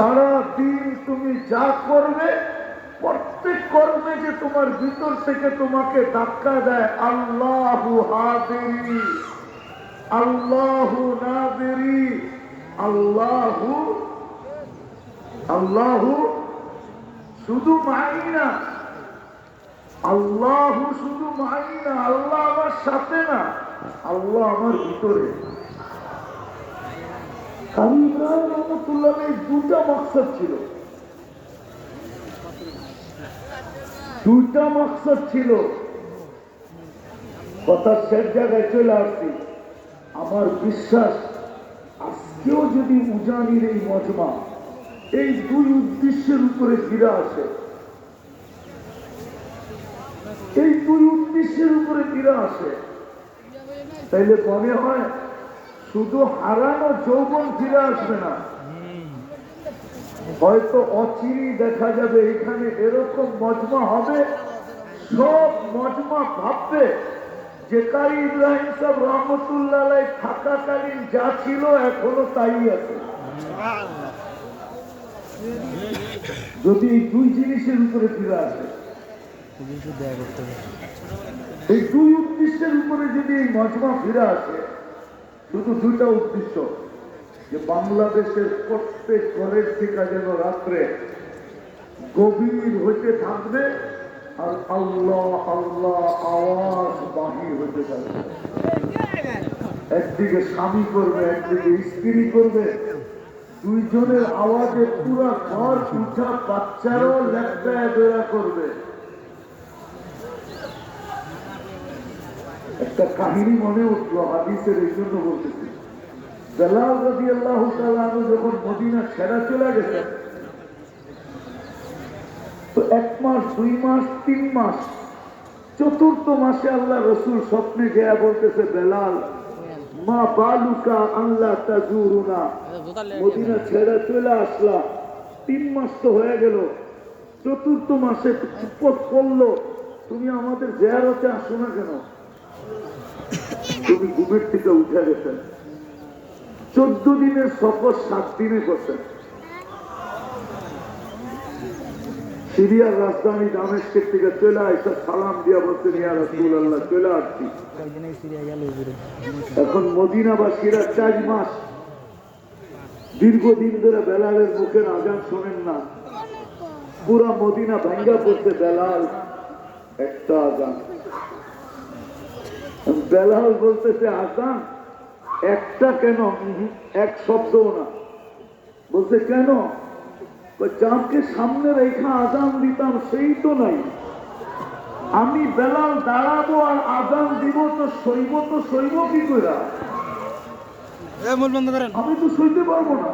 সারা দিন তুমি যা করবে, প্রত্যেক কর্মে যে তোমার ভিতর থেকে তোমাকে ধাক্কা দেয়, আল্লাহু আল্লাহু নাদেরি, আল্লাহু আল্লাহু শুধু মাই না, আল্লাহু শুধু মাই না, আল্লাহ আমার সাথে না, আল্লাহ আমার ভিতরে। কাজী ইব্রাহিম রহমতুল্লাহ দুটা মকসদ ছিল দুটা মকসদ ছিল কথা শেষ জায়গায় চলে আসছি আমার বিশ্বাস আজকেও যদি উজানির এই মজমা এই দুই উদ্দেশ্যের উপরে ফিরে আসে এই দুই উদ্দেশ্যের উপরে ফিরে আসে। তাইলে মনে হয় শুধু হারানো যৌবন ফিরে আসবে না। হয়তো অচিরি দেখা যাবে, এখানে এরকম মজমা হবে। সব মজমা ভাববে যে কারি ইব্রাহিম সাহেব রহমতুল্লাহ থাকাকালীন যা ছিল, এখনও তাই আছে। যদি এই দুই জিনিসের উপরে ফিরে আসে, এই দুই উদ্দেশ্যের উপরে যদি এই মজমা ফিরে আসে শুধু দুইটা উদ্দেশ্য, যে বাংলাদেশের প্রত্যেক ঘরের থেকে যেন রাত্রে গভীর হইতে থাকবে আর আল্লাহ আল্লাহ আওয়াজ বাহির হইতে থাকবে। একদিকে স্বামী করবে, একদিকে স্ত্রী করবে। দুইজনের আওয়াজে পুরা ঘর উঠা বাচ্চারাও বেড়া করবে। একটা কাহিনী মনে উঠল, হাদিসের এই জন্য বলতেছি। যখন মদিনা ছেড়া চলে গেছে, তো এক মাস, দুই মাস, তিন মাস, চতুর্থ মাসে আল্লাহ রসুল স্বপ্নে গেয়া বলতেছে, বেলাল, মা বালুকা আল্লাহ তাজুরুনা, মদিনা ছেড়ে চলে আসলাম তিন মাস তো হয়ে গেল, চতুর্থ মাসে করল, তুমি আমাদের জেয়ারতে আসো না কেন? তুমি ঘুমের থেকে উঠে গেছেন চোদ্দ দিনের সফর সাত দিনে করছেন সিরিয়ার রাজধানী দামেস্কের থেকে চলে আসা সালাম দিয়া বলছেন ইয়া আল্লাহ চলে আসছি। এখন মদিনাবাসীরা চার মাস দীর্ঘদিন ধরে বেলালের মুখের আজান শোনেন না। পুরা মদিনা ভাঙ্গা পড়ছে বেলাল একটা আজান। বেলাল বলতেছে আজান একটা কেন? এক শব্দও না। বলছে কেন? যাকে সামনে রেখা আজান দিতাম সেই তো নাই। আমি বেলাল দাঁড়াবো আর আজান দিব তো সইব তো সইব কি করে আমি তো সইতে পারব না।